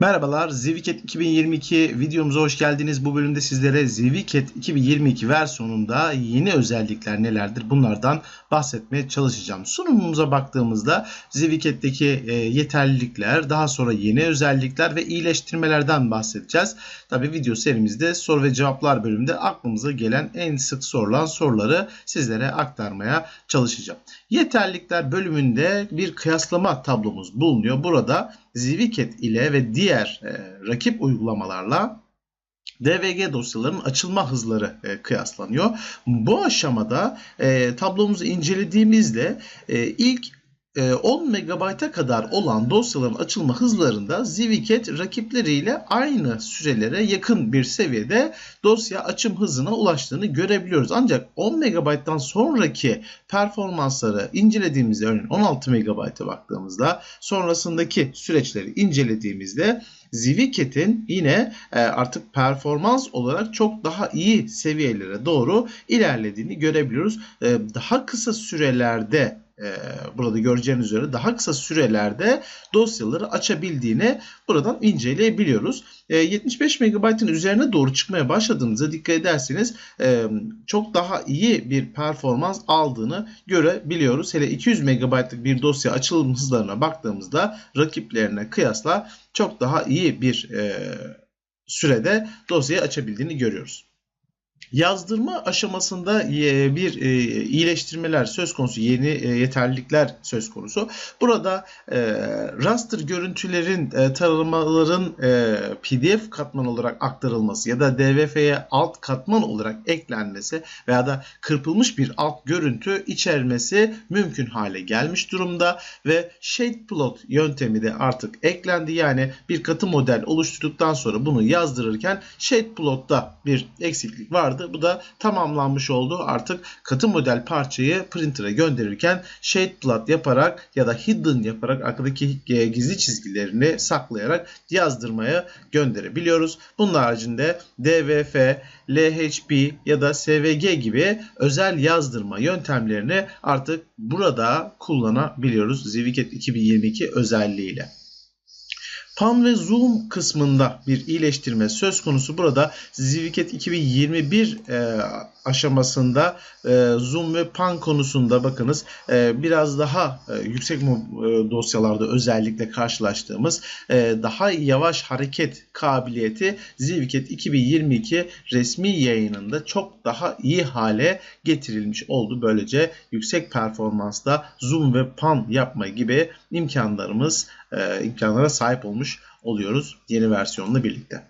Merhabalar, Zwicket 2022 videomuza hoş geldiniz. Bu bölümde sizlere Zwicket 2022 versiyonunda yeni özellikler nelerdir bunlardan bahsetmeye çalışacağım. Sunumumuza baktığımızda Zwicket'teki e, yeterlilikler, daha sonra yeni özellikler ve iyileştirmelerden bahsedeceğiz. Tabi video serimizde soru ve cevaplar bölümünde aklımıza gelen en sık sorulan soruları sizlere aktarmaya çalışacağım. Yeterlilikler bölümünde bir kıyaslama tablomuz bulunuyor. Burada Zwicket ile ve diğer e, rakip uygulamalarla DVG dosyalarının açılma hızları e, kıyaslanıyor. Bu aşamada e, tablomuzu incelediğimizde e, ilk 10 e, MB'a kadar olan dosyaların açılma hızlarında Zwicket rakipleriyle aynı sürelere yakın bir seviyede dosya açım hızına ulaştığını görebiliyoruz. Ancak 10 MB'dan sonraki performansları incelediğimizde örneğin 16 MB'a baktığımızda sonrasındaki süreçleri incelediğimizde Zwicket'in yine e, artık performans olarak çok daha iyi seviyelere doğru ilerlediğini görebiliyoruz. E, daha kısa sürelerde burada göreceğiniz üzere daha kısa sürelerde dosyaları açabildiğini buradan inceleyebiliyoruz. 75 e, MB'ın üzerine doğru çıkmaya başladığımızda dikkat ederseniz e, çok daha iyi bir performans aldığını görebiliyoruz. Hele 200 MB'lık bir dosya açılım hızlarına baktığımızda rakiplerine kıyasla çok daha iyi bir sürede dosyayı açabildiğini görüyoruz. Yazdırma aşamasında e, bir e, iyileştirmeler söz konusu, yeni e, yeterlilikler söz konusu. Burada raster görüntülerin, taramaların PDF katman olarak aktarılması ya da DVF'ye alt katman olarak eklenmesi veya da kırpılmış bir alt görüntü içermesi mümkün hale gelmiş durumda ve shade plot yöntemi de artık eklendi. Yani bir katı model oluşturduktan sonra bunu yazdırırken shade plotta bir eksiklik vardı vardı. Bu da tamamlanmış oldu. Artık katı model parçayı printer'a gönderirken shade plot yaparak ya da hidden yaparak arkadaki e, gizli çizgilerini saklayarak yazdırmaya gönderebiliyoruz. Bunun haricinde DVF, LHP ya da SVG gibi özel yazdırma yöntemlerini artık burada kullanabiliyoruz. Zwicket 2022 özelliğiyle. Pan ve Zoom kısmında bir iyileştirme söz konusu. Burada Zwicket 2021 e, aşamasında e, Zoom ve Pan konusunda bakınız e, biraz daha e, yüksek e, dosyalarda özellikle karşılaştığımız e, daha yavaş hareket kabiliyeti Zwicket 2022 resmi yayınında çok daha iyi hale getirilmiş oldu. Böylece yüksek performansla Zoom ve Pan yapma gibi imkanlarımız e, imkanlara sahip olmuş oluyoruz yeni versiyonla birlikte.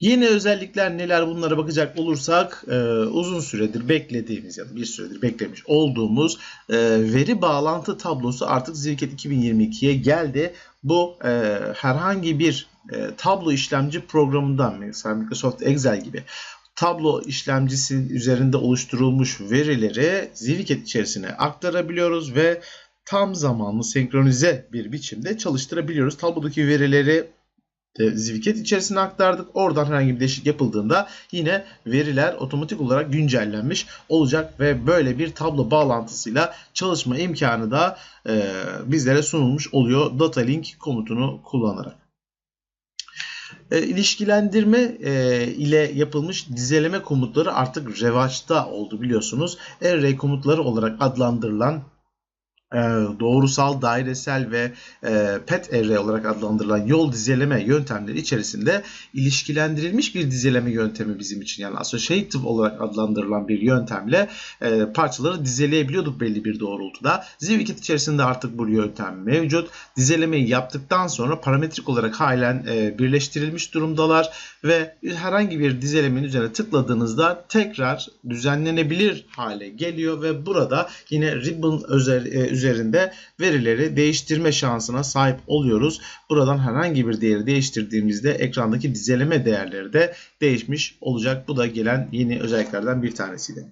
Yeni özellikler neler bunlara bakacak olursak e, uzun süredir beklediğimiz ya da bir süredir beklemiş olduğumuz e, veri bağlantı tablosu artık Zirket 2022'ye geldi. Bu e, herhangi bir e, tablo işlemci programından mesela Microsoft Excel gibi tablo işlemcisi üzerinde oluşturulmuş verileri Zwicket içerisine aktarabiliyoruz ve tam zamanlı senkronize bir biçimde çalıştırabiliyoruz. Tablodaki verileri Zwicket içerisine aktardık. Oradan herhangi bir değişik yapıldığında yine veriler otomatik olarak güncellenmiş olacak ve böyle bir tablo bağlantısıyla çalışma imkanı da e, bizlere sunulmuş oluyor Data Link komutunu kullanarak. E, ilişkilendirme e, ile yapılmış dizeleme komutları artık revaçta oldu biliyorsunuz. Array komutları olarak adlandırılan e, doğrusal, dairesel ve e, pet array olarak adlandırılan yol dizeleme yöntemleri içerisinde ilişkilendirilmiş bir dizeleme yöntemi bizim için yani associative olarak adlandırılan bir yöntemle e, parçaları dizeleyebiliyorduk belli bir doğrultuda. Zwicket içerisinde artık bu yöntem mevcut. Dizelemeyi yaptıktan sonra parametrik olarak halen e, birleştirilmiş durumdalar ve herhangi bir dizelemenin üzerine tıkladığınızda tekrar düzenlenebilir hale geliyor ve burada yine ribbon özel, üzerinde verileri değiştirme şansına sahip oluyoruz. Buradan herhangi bir değeri değiştirdiğimizde ekrandaki dizeleme değerleri de değişmiş olacak. Bu da gelen yeni özelliklerden bir tanesiydi.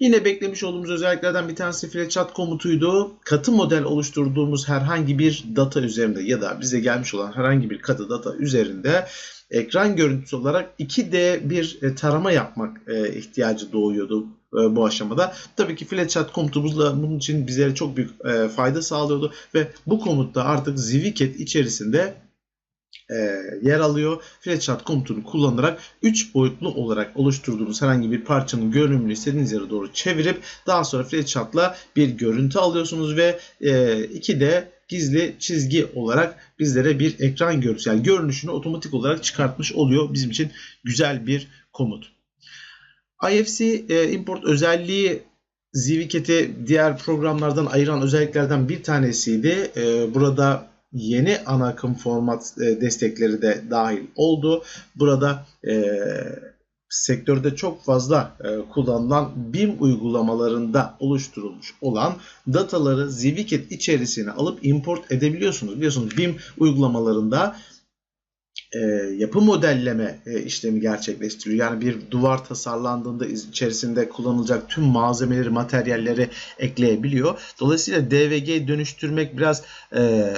Yine beklemiş olduğumuz özelliklerden bir tanesi file chat komutuydu. Katı model oluşturduğumuz herhangi bir data üzerinde ya da bize gelmiş olan herhangi bir katı data üzerinde ekran görüntüsü olarak 2D bir e, tarama yapmak e, ihtiyacı doğuyordu e, bu aşamada. Tabii ki flatchat komutumuzla bunun için bizlere çok büyük e, fayda sağlıyordu ve bu komutta artık Zwicket içerisinde e, yer alıyor. Flatchat komutunu kullanarak 3 boyutlu olarak oluşturduğunuz herhangi bir parçanın görünümünü istediğiniz yere doğru çevirip daha sonra Flatchat'la bir görüntü alıyorsunuz ve e, iki de gizli çizgi olarak bizlere bir ekran görüntüsü yani görünüşünü otomatik olarak çıkartmış oluyor. Bizim için güzel bir komut. IFC e, import özelliği Zwicket'i diğer programlardan ayıran özelliklerden bir tanesiydi. E, burada yeni ana akım format e, destekleri de dahil oldu. Burada e, sektörde çok fazla e, kullanılan BIM uygulamalarında oluşturulmuş olan dataları Zwicket içerisine alıp import edebiliyorsunuz. Biliyorsunuz BIM uygulamalarında e, yapı modelleme e, işlemi gerçekleştiriyor. Yani bir duvar tasarlandığında içerisinde kullanılacak tüm malzemeleri, materyalleri ekleyebiliyor. Dolayısıyla DVG dönüştürmek biraz e,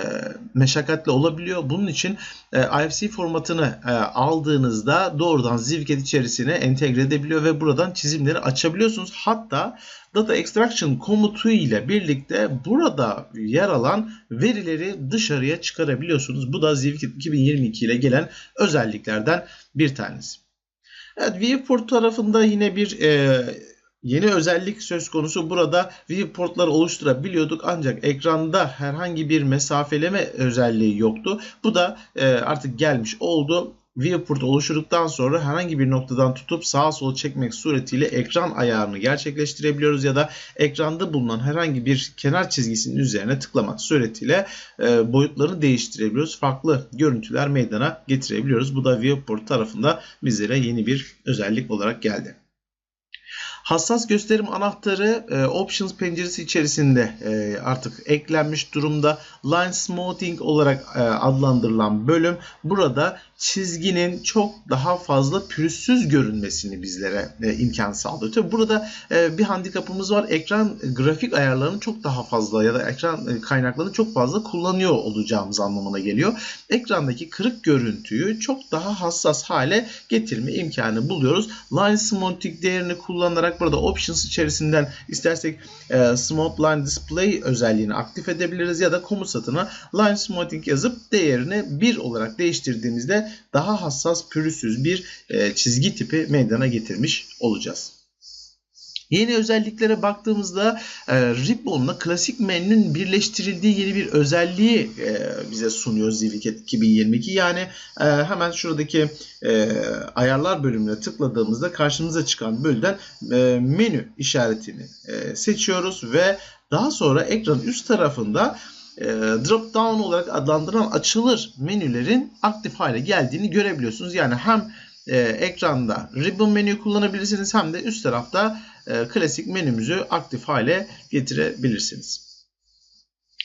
meşakkatli olabiliyor. Bunun için e, IFC formatını e, aldığınızda doğrudan Zwicket içerisine entegre edebiliyor ve buradan çizimleri açabiliyorsunuz. Hatta Data Extraction komutu ile birlikte burada yer alan verileri dışarıya çıkarabiliyorsunuz. Bu da Zwicket 2022 ile gelen özelliklerden bir tanesi. Evet, Viewport tarafında yine bir e, yeni özellik söz konusu. Burada viewportları oluşturabiliyorduk ancak ekranda herhangi bir mesafeleme özelliği yoktu. Bu da e, artık gelmiş oldu viewport oluşturduktan sonra herhangi bir noktadan tutup sağa sola çekmek suretiyle ekran ayarını gerçekleştirebiliyoruz ya da ekranda bulunan herhangi bir kenar çizgisinin üzerine tıklamak suretiyle e, boyutlarını değiştirebiliyoruz. Farklı görüntüler meydana getirebiliyoruz. Bu da viewport tarafında bizlere yeni bir özellik olarak geldi. Hassas gösterim anahtarı e, Options penceresi içerisinde e, artık eklenmiş durumda. Line Smoothing olarak e, adlandırılan bölüm burada çizginin çok daha fazla pürüzsüz görünmesini bizlere e, imkan sağlıyor. Tabi burada e, bir handikapımız var. Ekran grafik ayarlarını çok daha fazla ya da ekran e, kaynaklarını çok fazla kullanıyor olacağımız anlamına geliyor. Ekrandaki kırık görüntüyü çok daha hassas hale getirme imkanı buluyoruz. Line Smoothing değerini kullanarak burada Options içerisinden istersek e, Smooth Line Display özelliğini aktif edebiliriz ya da komut satına Line Smoothing yazıp değerini 1 olarak değiştirdiğimizde daha hassas pürüzsüz bir e, çizgi tipi meydana getirmiş olacağız. Yeni özelliklere baktığımızda e, Ribbon'la klasik menünün birleştirildiği yeni bir özelliği e, bize sunuyor Zwicket 2022. Yani e, hemen şuradaki e, ayarlar bölümüne tıkladığımızda karşımıza çıkan bölümden e, menü işaretini e, seçiyoruz ve daha sonra ekranın üst tarafında drop down olarak adlandırılan açılır menülerin aktif hale geldiğini görebiliyorsunuz. Yani hem e, ekranda ribbon menüyü kullanabilirsiniz hem de üst tarafta e, klasik menümüzü aktif hale getirebilirsiniz.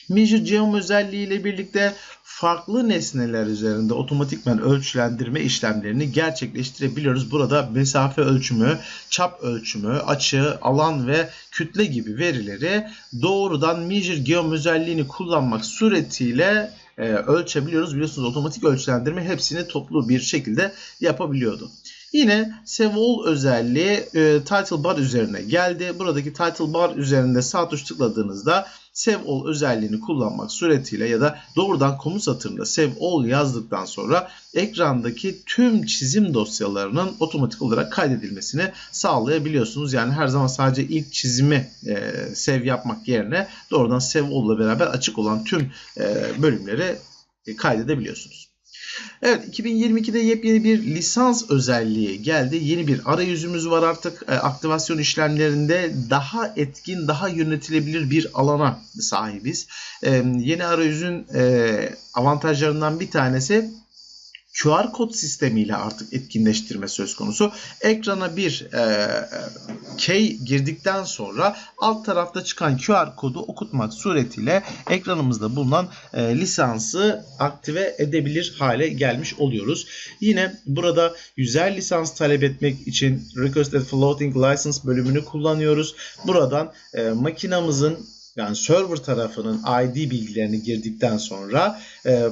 Measure Geom özelliği ile birlikte farklı nesneler üzerinde otomatikman ölçülendirme işlemlerini gerçekleştirebiliyoruz. Burada mesafe ölçümü, çap ölçümü, açı, alan ve kütle gibi verileri doğrudan Measure Geom özelliğini kullanmak suretiyle e, ölçebiliyoruz. Biliyorsunuz otomatik ölçülendirme hepsini toplu bir şekilde yapabiliyordu. Yine All özelliği e, Title Bar üzerine geldi. Buradaki Title Bar üzerinde sağ tuş tıkladığınızda Save All özelliğini kullanmak suretiyle ya da doğrudan komut satırında Save All yazdıktan sonra ekrandaki tüm çizim dosyalarının otomatik olarak kaydedilmesini sağlayabiliyorsunuz. Yani her zaman sadece ilk çizimi e, save yapmak yerine doğrudan Save All ile beraber açık olan tüm e, bölümleri e, kaydedebiliyorsunuz. Evet 2022'de yepyeni bir lisans özelliği geldi. Yeni bir arayüzümüz var artık. E, aktivasyon işlemlerinde daha etkin, daha yönetilebilir bir alana sahibiz. E, yeni arayüzün e, avantajlarından bir tanesi QR kod sistemiyle artık etkinleştirme söz konusu. Ekrana bir e, key girdikten sonra alt tarafta çıkan QR kodu okutmak suretiyle ekranımızda bulunan e, lisansı aktive edebilir hale gelmiş oluyoruz. Yine burada yüzer lisans talep etmek için Requested Floating License bölümünü kullanıyoruz. Buradan e, makinamızın yani server tarafının ID bilgilerini girdikten sonra e,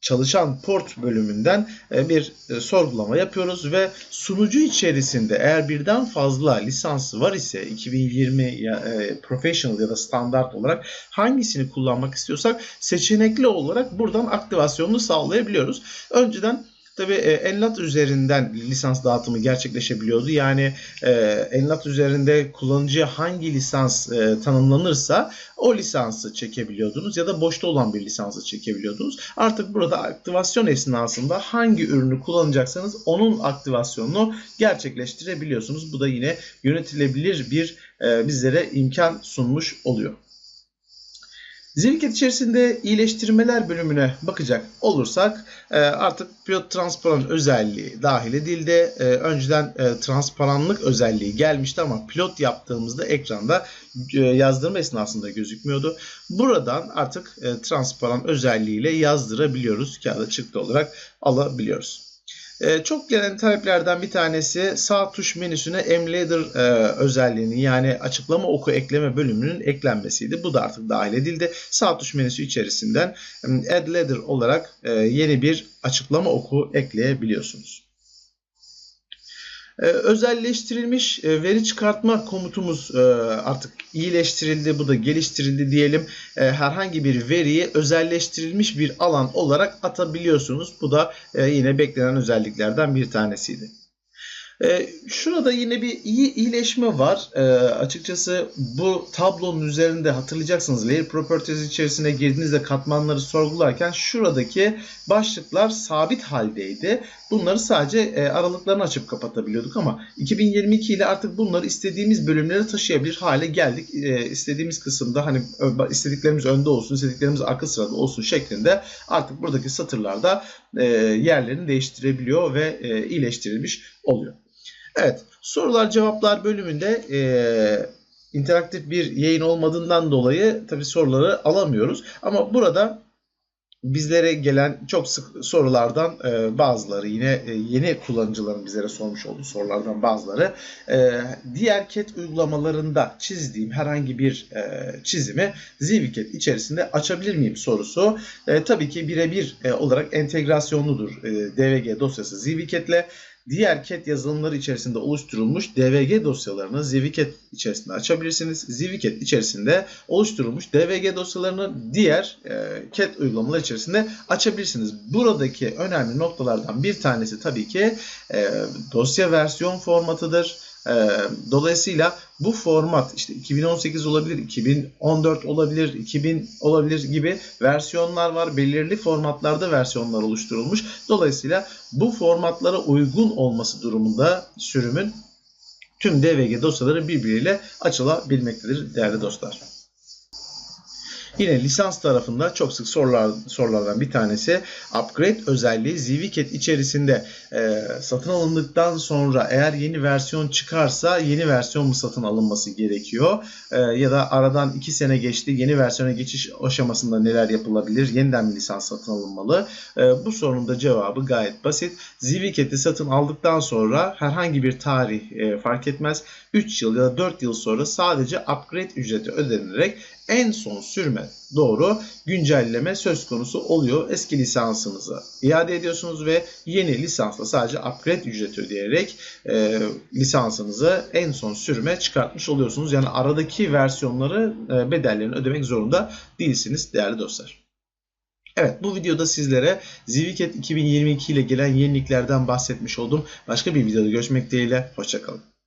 çalışan port bölümünden e, bir e, sorgulama yapıyoruz ve sunucu içerisinde eğer birden fazla lisans var ise 2020 ya, e, professional ya da standart olarak hangisini kullanmak istiyorsak seçenekli olarak buradan aktivasyonunu sağlayabiliyoruz. Önceden Tabi e, Enlat üzerinden lisans dağıtımı gerçekleşebiliyordu. Yani e, Enlat üzerinde kullanıcıya hangi lisans e, tanımlanırsa o lisansı çekebiliyordunuz ya da boşta olan bir lisansı çekebiliyordunuz. Artık burada aktivasyon esnasında hangi ürünü kullanacaksanız onun aktivasyonunu gerçekleştirebiliyorsunuz. Bu da yine yönetilebilir bir e, bizlere imkan sunmuş oluyor. Zirket içerisinde iyileştirmeler bölümüne bakacak olursak e, artık pilot transparan özelliği dahil edildi. E, önceden e, transparanlık özelliği gelmişti ama pilot yaptığımızda ekranda yazdırma esnasında gözükmüyordu. Buradan artık transparan özelliğiyle yazdırabiliyoruz. Kağıda çıktı olarak alabiliyoruz. Ee, çok gelen taleplerden bir tanesi sağ tuş menüsüne emladder e, özelliğini yani açıklama oku ekleme bölümünün eklenmesiydi. Bu da artık dahil edildi. Sağ tuş menüsü içerisinden add ladder olarak e, yeni bir açıklama oku ekleyebiliyorsunuz. Ee, özelleştirilmiş e, veri çıkartma komutumuz e, artık iyileştirildi. Bu da geliştirildi diyelim. E, herhangi bir veriyi özelleştirilmiş bir alan olarak atabiliyorsunuz. Bu da yine beklenen özelliklerden bir tanesiydi. E, şurada yine bir iyi iyileşme var. E, açıkçası bu tablonun üzerinde hatırlayacaksınız layer properties içerisine girdiğinizde katmanları sorgularken şuradaki başlıklar sabit haldeydi. Bunları sadece e, aralıklarını açıp kapatabiliyorduk ama 2022 ile artık bunları istediğimiz bölümlere taşıyabilir hale geldik. E, istediğimiz kısımda hani istediklerimiz önde olsun, istediklerimiz arka sırada olsun şeklinde artık buradaki satırlarda e, yerlerini değiştirebiliyor ve e, iyileştirilmiş oluyor. Evet sorular cevaplar bölümünde e, interaktif bir yayın olmadığından dolayı tabi soruları alamıyoruz. Ama burada bizlere gelen çok sık sorulardan e, bazıları yine e, yeni kullanıcıların bizlere sormuş olduğu sorulardan bazıları e, diğer CAT uygulamalarında çizdiğim herhangi bir e, çizimi ZVCAT içerisinde açabilir miyim sorusu. E, tabii ki birebir e, olarak entegrasyonludur e, DVG dosyası ile diğer CAT yazılımları içerisinde oluşturulmuş DVG dosyalarını ZVCAT içerisinde açabilirsiniz. ZVCAT içerisinde oluşturulmuş DVG dosyalarını diğer e, CAT uygulamalar içerisinde açabilirsiniz. Buradaki önemli noktalardan bir tanesi tabii ki e, dosya versiyon formatıdır. E, dolayısıyla bu format işte 2018 olabilir, 2014 olabilir, 2000 olabilir gibi versiyonlar var. Belirli formatlarda versiyonlar oluşturulmuş. Dolayısıyla bu formatlara uygun olması durumunda sürümün tüm DVG dosyaları birbiriyle açılabilmektedir değerli dostlar. Yine lisans tarafında çok sık sorular, sorulardan bir tanesi upgrade özelliği ZVCAT içerisinde e, satın alındıktan sonra eğer yeni versiyon çıkarsa yeni versiyon mu satın alınması gerekiyor? E, ya da aradan 2 sene geçti yeni versiyona geçiş aşamasında neler yapılabilir? Yeniden bir lisans satın alınmalı? E, bu sorunun da cevabı gayet basit. ZVCAT'i satın aldıktan sonra herhangi bir tarih e, fark etmez. 3 yıl ya da 4 yıl sonra sadece upgrade ücreti ödenerek en son sürme doğru güncelleme söz konusu oluyor. Eski lisansınızı iade ediyorsunuz ve yeni lisansla sadece upgrade ücreti ödeyerek e, lisansınızı en son sürme çıkartmış oluyorsunuz. Yani aradaki versiyonları e, bedellerini ödemek zorunda değilsiniz değerli dostlar. Evet bu videoda sizlere ZVCAT 2022 ile gelen yeniliklerden bahsetmiş oldum. Başka bir videoda görüşmek dileğiyle. Hoşçakalın.